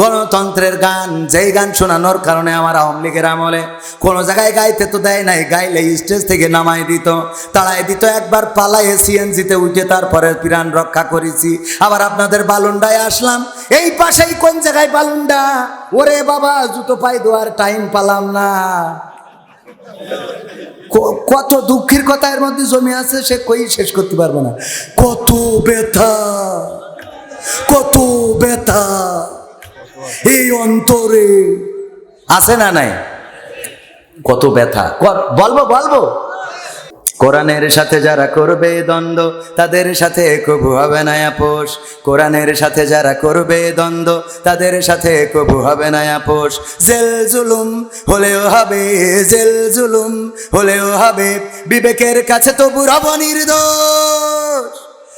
গণতন্ত্রের গান, যেই গান শোনানোর কারণে আমার আওয়ামী লীগের আমলে কোনো জায়গায় গাইতে তো দেয় নাই গাইলে স্টেজ থেকে নামাই দিত, তাড়াই দিত, একবার পালাইয়ে সিএনজিতে উঠে তারপরে প্রাণ রক্ষা করেছি। আবার আপনাদের বালুন্ডায় আসলাম, এই পাশেই কোন জায়গায় বালুন্ডা? ওরে বাবা, জুতো পাই দেওয়ার টাইম পালাম না। কত দুঃখের কথা এর মধ্যে জমে আছে, সে কই শেষ করতে পারব না। কত ব্যথা কত ব্যথা। এই অন্তরে। আছে না নাই? কত ব্যথা। বলব বলব? কোরআনের সাথে যারা করবে দ্বন্দ্ব, তাদের সাথে কবু হবে না আপোষ। কোরআনের সাথে যারা করবে দ্বন্দ্ব, তাদের সাথে কবু হবে না আপোষ। জেল জুলুম হলেও হবে, জেল জুলুম হলেও হবে। বিবেকের কাছে তবু রব নির্দোষ।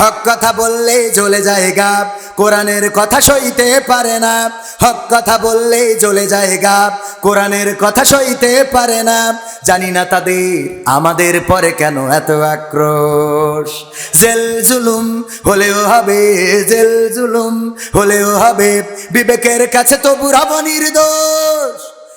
হক কথা বললেই জ্বলে যায় গাব, কোরআনের কথা সইতে পারে না। হক কথা বললেই জ্বলে যায় গাব, কোরআনের কথা সইতে পারে না। জানি না তাদের আমাদের পরে কেন এত আক্রোশ। জেল জুলুম হলেও হবে জেল জুলুম, হলেও হবে বিবেকের কাছে তবু রব নির্দোষ।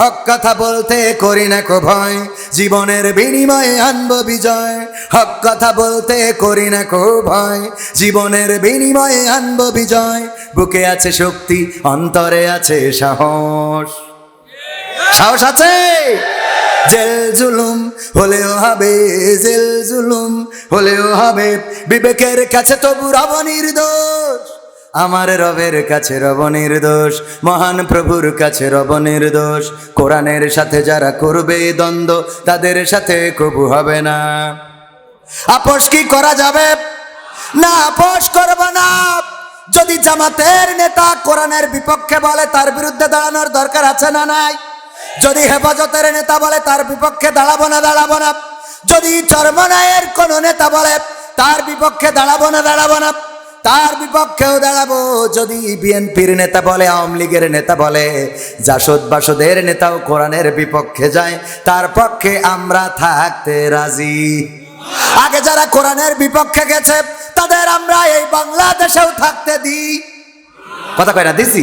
হক কথা বলতে করি না কো ভয়, জীবনের বিনিময়ে আনব বিজয়। হক কথা বলতে করি না কো ভয়, জীবনের বিনিময়ে আনব বিজয়। বুকে আছে শক্তি, অন্তরে আছে সাহস। সাহস আছে? জেল জুলুম হলেও হবে জেল জুলুম, হলেও হবে বিবেকের কাছে তবু রব নির্দোষ। আমার রবের কাছে রব নির্দোষ, মহান প্রভুর কাছে রব নির্দোষ। কোরআনের সাথে যারা করবে দ্বন্দ্ব, তাদের সাথে কবু হবে না। আপোষ কি করা যাবে? না, আপোষ করব না। যদি জামাতের নেতা কোরআনের বিপক্ষে বলে তার বিরুদ্ধে দাঁড়ানোর দরকার আছে না নাই? যদি হেফাজতের নেতা বলে তার বিপক্ষে দাঁড়াবো না দাঁড়াবো না। যদি চরমনায়ের কোন নেতা বলে তার বিপক্ষে দাঁড়াবো না দাঁড়াবো না। তার বিপক্ষেও দাঁড়াবো। যদি বিএনপির নেতা বলে, আওয়ামী লীগের নেতা বলে, জাসদ বাসদের নেতাও কোরআনের বিপক্ষে যায়, তার পক্ষে আমরা থাকতে রাজি। আগে যারা কোরআনের বিপক্ষে গেছে, তাদের আমরা এই বাংলাদেশেও থাকতে দিই। কথা কয় না, দিছি?